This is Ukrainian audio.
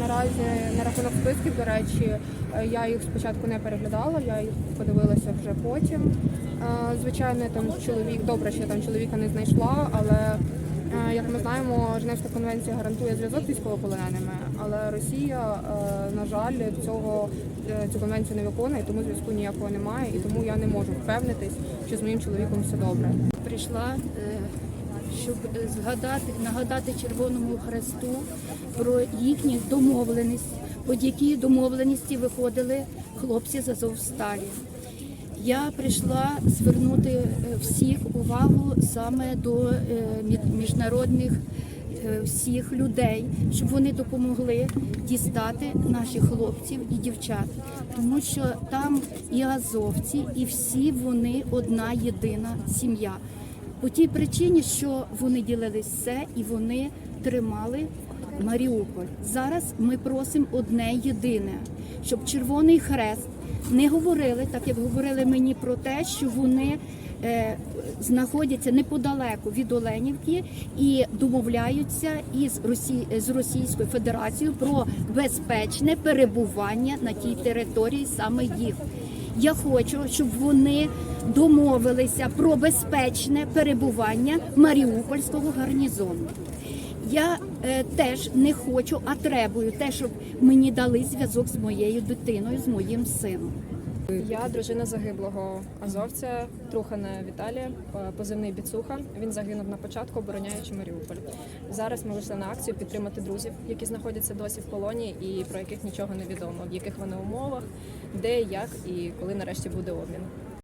Наразі на рахунок списків, до речі, е, я їх спочатку не переглядала, я їх подивилася вже потім. Е, Звичайно, там чоловік, добре, що я там чоловіка не знайшла, але як ми знаємо, Женевська конвенція гарантує зв'язок військовополоненими, але Росія, е, на жаль, цього е, цю конвенцію не виконує, тому зв'язку ніякого немає, і тому я не можу впевнитись, що з моїм чоловіком все добре. прийшла, е, щоб е, згадати, нагадати Червоному Хресту про їхню домовленість, під які домовленості виходили хлопці з Азовсталі. Я прийшла звернути е, всіх увагу саме до е, міжнародних е, всіх людей, щоб вони допомогли дістати наших хлопців і дівчат, тому що там і азовці, і всі вони одна єдина сім'я. По тій причині, що вони ділили все і вони тримали Маріуполь. Зараз ми просимо одне єдине, щоб Червоний Хрест не говорили, так як говорили мені про те, що вони е, знаходяться неподалеку від Оленівки і домовляються із Росі... з Російською Федерацією про безпечне перебування на тій території саме їх. Я хочу, щоб вони домовилися про безпечне перебування Маріупольського гарнізону. Я е, теж не хочу, а требую те, щоб мені дали зв'язок з моєю дитиною, з моїм сином. Я дружина загиблого азовця Трухана Віталія, е, позивний Біцуха. Він загинув на початку, обороняючи Маріуполь. Зараз ми вийшли на акцію підтримати друзів, які знаходяться досі в полоні і про яких нічого не відомо, в яких вони умовах, де, як і коли нарешті буде обмін.